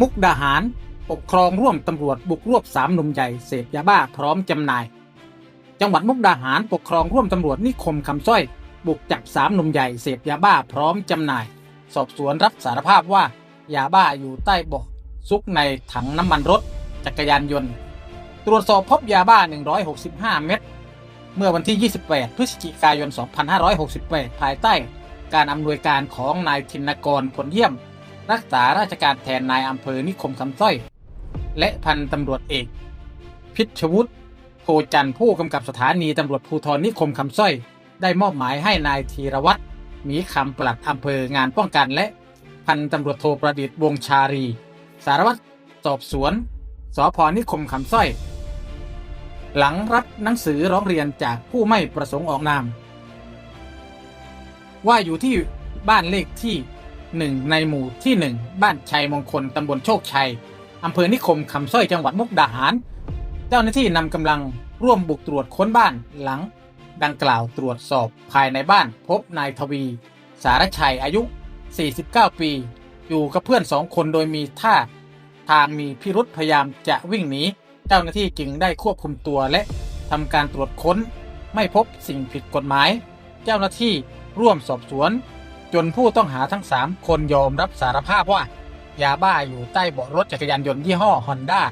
มุกดาหาร ปกครองร่วมตำรวจบุกรวบสามหนุ่มใหญ่เสพยาบ้าพร้อมจำหน่าย จังหวัดมุกดาหารปกครองร่วมตำรวจนิคมคำสร้อย บุกจับสามหนุ่มใหญ่เสพยาบ้าพร้อมจำหน่าย สอบสวนรับสารภาพว่ายาบ้าอยู่ใต้เบาะซุกในถังน้ำมันรถจักรยานยนต์ ตรวจสอบพบยาบ้า 165 เม็ดเมื่อวันที่ 28 พฤศจิกายน 2568 ภายใต้ การอำนวยการของนายธินกรผลเยี่ยม รักษาราชการแทนนายอำเภอนิคมคำสร้อย และพันตำรวจเอก พิชวุฒิโพจันทร์ผู้กำกับสถานีตำรวจภูธรนิคมคำสร้อย ได้มอบหมายให้นายธีรวัตรมีคำปลัดอำเภองานป้องกันและพันตำรวจโทประดิษฐ์วงชารี สารวัตรสอบสวนสพนิคมคำสร้อย หลังรับหนังสือร้องเรียนจากผู้ไม่ประสงค์ออกนาม ว่าอยู่ที่บ้านเลขที่ หนึ่งในหมู่ที่หนึ่งบ้านชัยมงคลตำบลโชคชัยอำเภอนิคมคำสร้อยจังหวัดมุกดาหาร เจ้าหน้าที่นำกำลังร่วมบุกตรวจค้นบ้านหลัง ดังกล่าวตรวจสอบภายในบ้านพบนายทวี สารชัยอายุ 49 ปี อยู่กับเพื่อนสองคนโดยมีท่าทางมีพิรุษพยายามจะวิ่งหนีเจ้าหน้าที่จึงได้ควบคุมตัวและทำการตรวจค้นไม่พบสิ่งผิดกฎหมาย เจ้าหน้าที่ร่วมสอบสวน จนผู้ต้องหาทั้ง 3 คนยอมรับสารภาพว่า ยาบ้าอยู่ใต้เบาะรถจักรยานยนต์ยี่ห้อฮอนด้า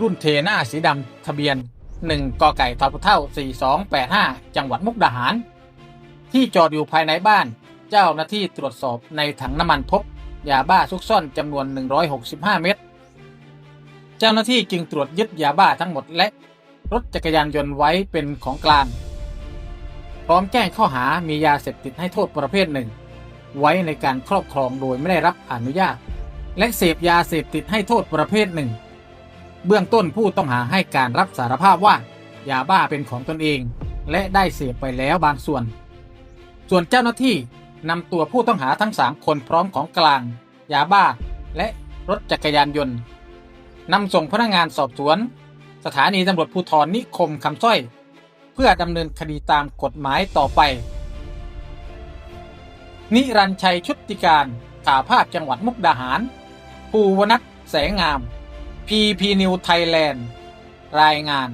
รุ่นเทน่าสีดำทะเบียน 1กไก่ทอพุเท่า 4285 จังหวัดมุกดาหาร ที่จอดอยู่ภายในบ้าน เจ้าหน้าที่ตรวจสอบในถังน้ำมันพบ ยาบ้าซุกซ่อนจำนวน 165 เม็ดเจ้าหน้าที่จึงตรวจยึดยาบ้าทั้งหมดและรถจักรยานยนต์ไว้เป็นของกลาง พร้อมแจ้งข้อหามียาเสพติดให้โทษประเภทหนึ่ง ไว้ในการครอบครองโดยไม่ได้รับอนุญาต และเสพยาเสพติดให้โทษประเภทหนึ่ง เบื้องต้นผู้ต้องหาให้การรับสารภาพว่ายาบ้าเป็นของตนเอง และได้เสพไปแล้วบางส่วน ส่วนเจ้าหน้าที่นำตัวผู้ต้องหาทั้งสามคนพร้อมของกลาง ยาบ้า และรถจักรยานยนต์นำส่งพนักงานสอบสวน สถานีตำรวจภูธรนิคมคำสร้อย เพื่อดำเนินคดีตามกฎหมายต่อไป นิรันชัยชุติการข่าวภาพจังหวัดมุกดาหาร ภูวนัทแสงงาม พีพีนิวไทยแลนด์ รายงาน